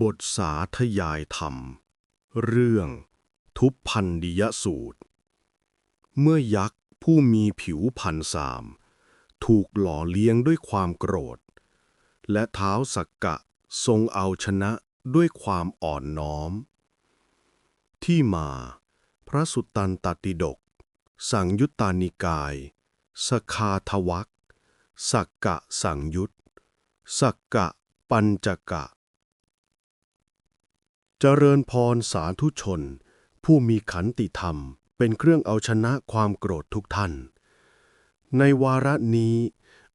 บทสาธยายธรรม เรื่องทุพพันดิยสูตร เมื่อยักษ์ผู้มีผิวพันสาม ถูกหล่อเลี้ยงด้วยความโกรธ และเท้าสักกะทรงเอาชนะด้วยความอ่อนน้อม ที่มา พระสุตตันตติดก สังยุตตานิกาย สคาทวักสักกะสังยุตสักกะปัญจกะ เจริญพรสาธุชน ผู้มีขันติธรรม เป็นเครื่องเอาชนะความโกรธทุกท่าน ในวาระนี้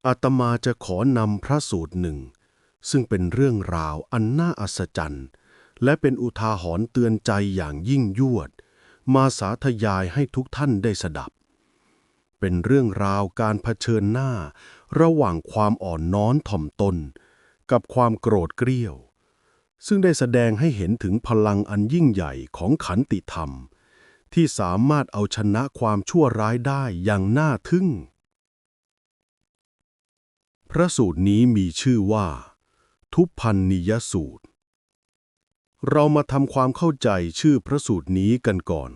อาตมาจะขอนำพระสูตรหนึ่ง ซึ่งเป็นเรื่องราวอันน่าอัศจรรย์และเป็นอุทาหรณ์เตือนใจอย่างยิ่งยวด มาสาธยายให้ทุกท่านได้สดับ เป็นเรื่องราวการเผชิญหน้า ระหว่างความอ่อนน้อมถ่อมตน กับความโกรธเกรี้ยว ซึ่งได้แสดงให้เห็นถึงพลังอันยิ่งใหญ่ของขันติธรรม ที่สามารถเอาชนะความชั่วร้ายได้อย่างน่าทึ่ง พระสูตรนี้มีชื่อว่า ทุพพันนิยสูตร เรามาทำความเข้าใจชื่อพระสูตรนี้กันก่อน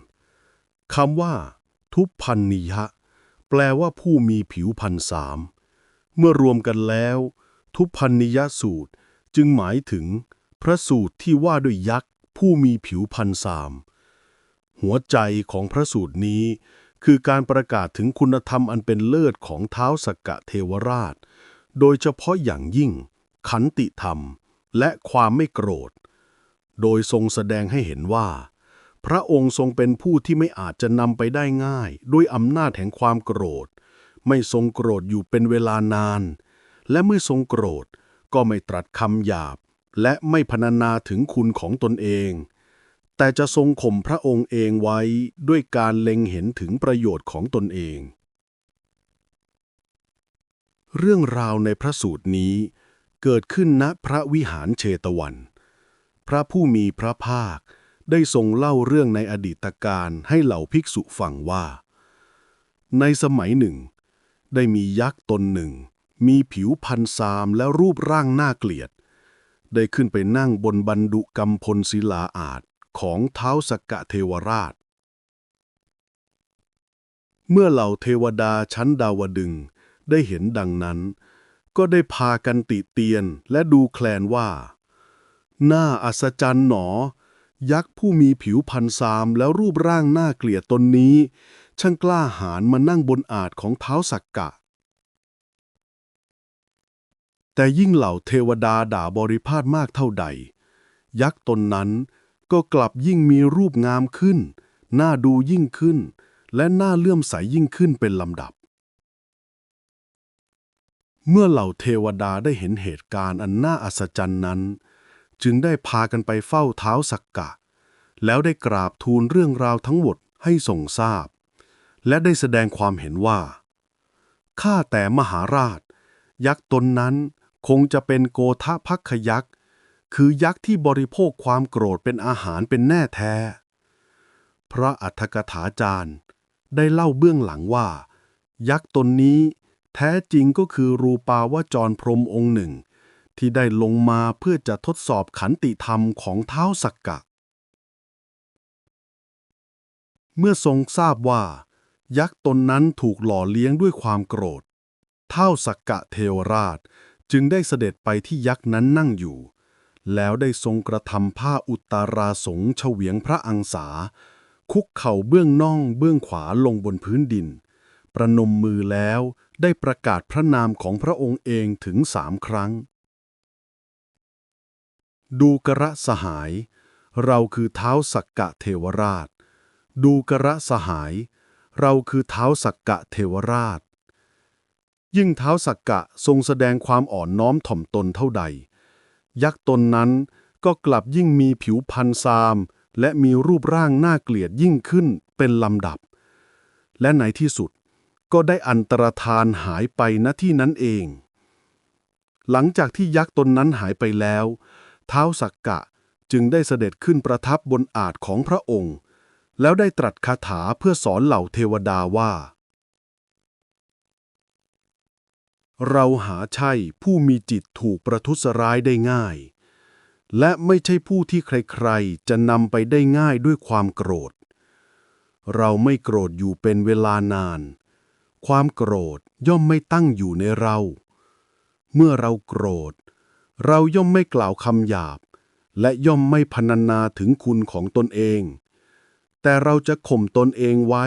คำว่า ทุพพันนิยะ แปลว่าผู้มีผิวพันสาม เมื่อรวมกันแล้ว ทุพพันนิยสูตรจึงหมายถึง พระสูตรที่ว่าด้วยยักษ์ผู้มีผิวพันสาม หัวใจของพระสูตรนี้ คือการประกาศถึงคุณธรรมอันเป็นเลิศของเท้าสกกะเทวราช โดยเฉพาะอย่างยิ่ง ขันติธรรมและความไม่โกรธ โดยทรงแสดงให้เห็นว่า พระองค์ทรงเป็นผู้ที่ไม่อาจจะนำไปได้ง่าย ด้วยอำนาจแห่งความโกรธ ไม่ทรงโกรธอยู่เป็นเวลานาน และเมื่อทรงโกรธก็ไม่ตรัสคำหยาบ และไม่พรรณนาถึงคุณของตนเอง แต่จะทรงข่มพระองค์เองไว้ด้วยการเล็งเห็นถึงประโยชน์ของตนเอง เรื่องราวในพระสูตรนี้เกิดขึ้นณพระวิหารเชตวัน พระผู้มีพระภาคได้ทรงเล่าเรื่องในอดีตการให้เหล่าภิกษุฟังว่า ในสมัยหนึ่ง ได้มียักษ์ตนหนึ่ง มีผิวพันซามและรูปร่างน่าเกลียด ได้ขึ้นไปนั่งบนบันดุกำพลศิลาอาจของเท้าสกกะเทวราช เมื่อเหล่าเทวดาชั้นดาวดึงได้เห็นดังนั้น ก็ได้พากันติเตียนและดูแคลนว่าน่าอัศจรรย์หนอ ยักษ์ผู้มีผิวพันซามแล้วรูปร่างหน่าเกลียดตนนี้ ช่างกล้าหาญมานั่งบนอาจของเท้าสักกะ แต่ยิ่งเหล่าเทวดาด่าบริพาทมากเท่าใด ยักษ์ตนนั้นก็กลับยิ่งมีรูปงามขึ้น น่าดูยิ่งขึ้น และน่าเลื่อมใสยิ่งขึ้นเป็นลำดับ เมื่อเหล่าเทวดาได้เห็นเหตุการณ์อันน่าอัศจรรย์นั้น จึงได้พากันไปเฝ้าเท้าสักกะ แล้วได้กราบทูลเรื่องราวทั้งหมดให้ทรงทราบ และได้แสดงความเห็นว่าข้าแต่มหาราช ยักษ์ตนนั้น คงจะเป็นโกทะพักขยักษ์คือยักษ์ที่บริโภคความโกรธเป็นอาหารเป็นแน่แท้ พระอัฏฐกถาจารย์ ได้เล่าเบื้องหลังว่า ยักษ์ตนนี้แท้จริงก็คือรูปาวจรพรมองค์หนึ่ง ที่ได้ลงมาเพื่อจะทดสอบขันติธรรมของเท้าสักกะ เมื่อทรงทราบว่า ยักษ์ตนนั้นถูกหล่อเลี้ยงด้วยความโกรธ เท้าสักกะเทวราช จึงได้เสด็จไปที่ยักษ์นั้นนั่งอยู่ แล้วได้ทรงกระทำผ้าอุตตาราสงเฉวียงพระอังสา คุกเข่าเบื้องน่องเบื้องขวาลงบนพื้นดิน ประนมมือแล้วได้ประกาศพระนามของพระองค์เองถึงสามครั้ง ดูกระสหาย เราคือเท้าสักกะเทวราช ดูกระสหาย เราคือเท้าสักกะเทวราช ยิ่งเท้าสักกะทรงแสดงความอ่อนน้อมถ่อมตนเท่าใด ยักษ์ตนนั้นก็กลับยิ่งมีผิวพันซาม และมีรูปร่างน่าเกลียดยิ่งขึ้นเป็นลำดับ และในที่สุดก็ได้อันตรธานหายไปณที่นั้นเอง หลังจากที่ยักษ์ตนนั้นหายไปแล้ว เท้าสักกะจึงได้เสด็จขึ้นประทับบนอาจของพระองค์ แล้วได้ตรัสคาถาเพื่อสอนเหล่าเทวดาว่า เราหาใช่ผู้มีจิตถูกประทุษร้ายได้ง่าย และไม่ใช่ผู้ที่ใครๆ จะนำไปได้ง่ายด้วยความโกรธ เราไม่โกรธอยู่เป็นเวลานาน ความโกรธย่อมไม่ตั้งอยู่ในเรา เมื่อเราโกรธ เราย่อมไม่กล่าวคำหยาบ และย่อมไม่พรรณนาถึงคุณของตนเอง แต่เราจะข่มตนเองไว้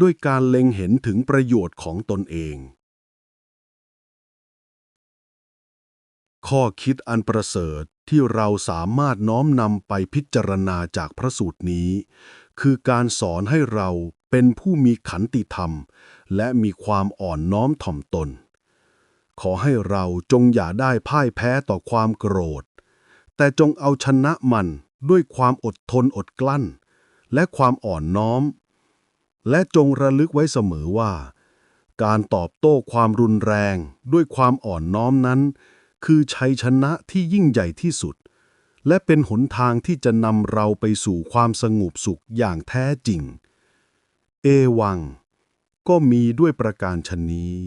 ด้วยการเล็งเห็นถึงประโยชน์ของตนเอง ข้อคิดอันประเสริฐที่เราสามารถน้อมนำไปพิจารณาจากพระสูตรนี้ คือการสอนให้เราเป็นผู้มีขันติธรรม และมีความอ่อนน้อมถ่อมตน ขอให้เราจงอย่าได้พ่ายแพ้ต่อความโกรธ แต่จงเอาชนะมันด้วยความอดทนอดกลั้น และความอ่อนน้อม และจงระลึกไว้เสมอว่า การตอบโต้ความรุนแรงด้วยความอ่อนน้อมนั้น คือชัยชนะที่ยิ่งใหญ่ที่สุด และเป็นหนทางที่จะนำเราไปสู่ความสงบสุขอย่างแท้จริง เอวัง ก็มีด้วยประการชนนี้